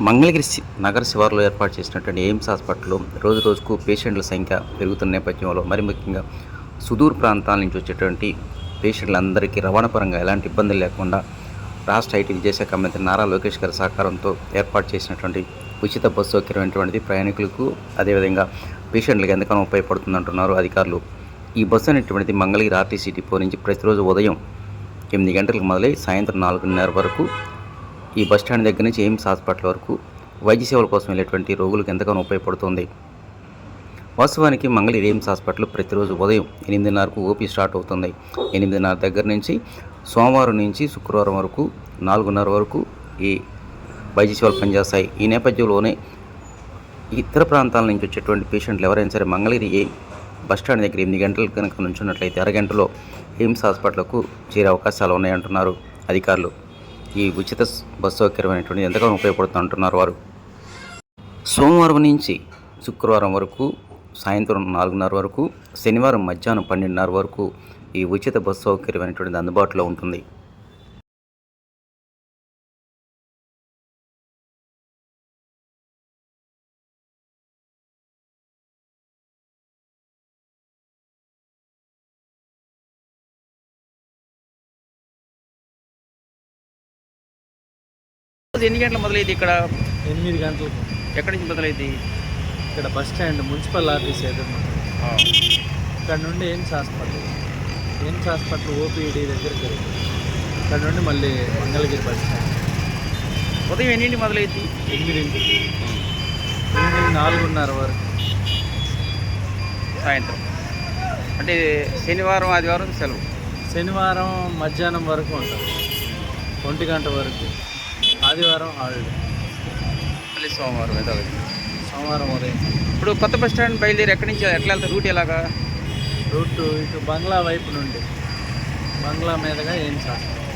Mangalagiri C- నగర శివారులో ఏర్పాటు చేసినటువంటి ఎయిమ్స్ హాస్పిటల్లో రోజు రోజుకు పేషెంట్ల సంఖ్య పెరుగుతున్న నేపథ్యంలో మరి ముఖ్యంగా సుదూర ప్రాంతాల నుంచి వచ్చేటువంటి పేషెంట్లందరికీ రవాణా పరంగా ఎలాంటి ఇబ్బందులు లేకుండా రాష్ట్ర ఐటీ విద్యాశాఖ మంత్రి నారా లోకేష్ గారి సహకారంతో ఏర్పాటు చేసినటువంటి ఉచిత బస్సు సౌకర్యమైనటువంటిది ప్రయాణికులకు అదేవిధంగా పేషెంట్లకు ఎంతగానో ఉపయోగపడుతుందంటున్నారు అధికారులు. ఈ బస్సు అనేటువంటిది మంగళగిరి ఆర్టీసీ డిపో నుంచి ప్రతిరోజు ఉదయం ఎనిమిది గంటలకు మొదలై సాయంత్రం నాలుగున్నర వరకు ఈ బస్ స్టాండ్ దగ్గర నుంచి ఎయిమ్స్ హాస్పిటల్ వరకు వైద్య సేవల కోసం వెళ్ళేటువంటి రోగులకు ఎంతగానో ఉపయోగపడుతుంది. వాస్తవానికి మంగళగిరి ఎయిమ్స్ హాస్పిటల్ ప్రతిరోజు ఉదయం ఎనిమిదిన్నరకు ఓపీ స్టార్ట్ అవుతుంది. ఎనిమిదిన్నర దగ్గర నుంచి సోమవారం నుంచి శుక్రవారం వరకు నాలుగున్నర వరకు ఈ వైద్య సేవలు పనిచేస్తాయి. ఈ నేపథ్యంలోనే ఇతర ప్రాంతాల నుంచి వచ్చేటువంటి పేషెంట్లు ఎవరైనా సరే మంగళగిరి ఎయిమ్ బస్ స్టాండ్ దగ్గర ఎనిమిది గంటలకు కనుక నుంచున్నట్లయితే అరగంటలో ఎయిమ్స్ హాస్పిటల్కు చేరే అవకాశాలు ఉన్నాయంటున్నారు అధికారులు. ఈ ఉచిత బస్సు సౌకర్యం అనేటువంటిది ఎంతగానో ఉపయోగపడుతుంది అంటున్నారు వారు. సోమవారం నుంచి శుక్రవారం వరకు సాయంత్రం నాలుగున్నర వరకు శనివారం మధ్యాహ్నం పన్నెండున్నర వరకు ఈ ఉచిత బస్సు సౌకర్యం అనేటువంటిది అందుబాటులో ఉంటుంది. ఎన్ని గంటల మొదలైంది ఇక్కడ? ఎనిమిది గంటలకు. ఎక్కడి నుంచి మొదలైంది? ఇక్కడ బస్ స్టాండ్ మున్సిపల్ ఆఫీస్ ఎదురు ఇక్కడ నుండి AIIMS hospital AIIMS hospital OPD దగ్గరికి ఇక్కడ నుండి మళ్ళీ మంగళగిరి బస్ స్టాండ్. ఉదయం ఎన్నింటి మొదలైంది? ఎనిమిదింటికి. ఎనిమిది నాలుగున్నర వరకు. సాయంత్రం. అంటే శనివారం ఆదివారం సెలవు. శనివారం మధ్యాహ్నం వరకు ఉంటాం. ఒంటి గంట వరకు. ఆదివారం హాలిడే మళ్ళీ సోమవారం ఏదో ఒకటి. సోమవారం ఉదయం. ఇప్పుడు కొత్త బస్ స్టాండ్ బయలుదేరి ఎక్కడి నుంచి ఎట్లా వెళ్తారు? రూట్ ఎలాగా? రూట్ ఇటు బంగ్లా వైపు నుండి. బంగ్లా మీదుగా ఎయిమ్స్ హాస్పిటల్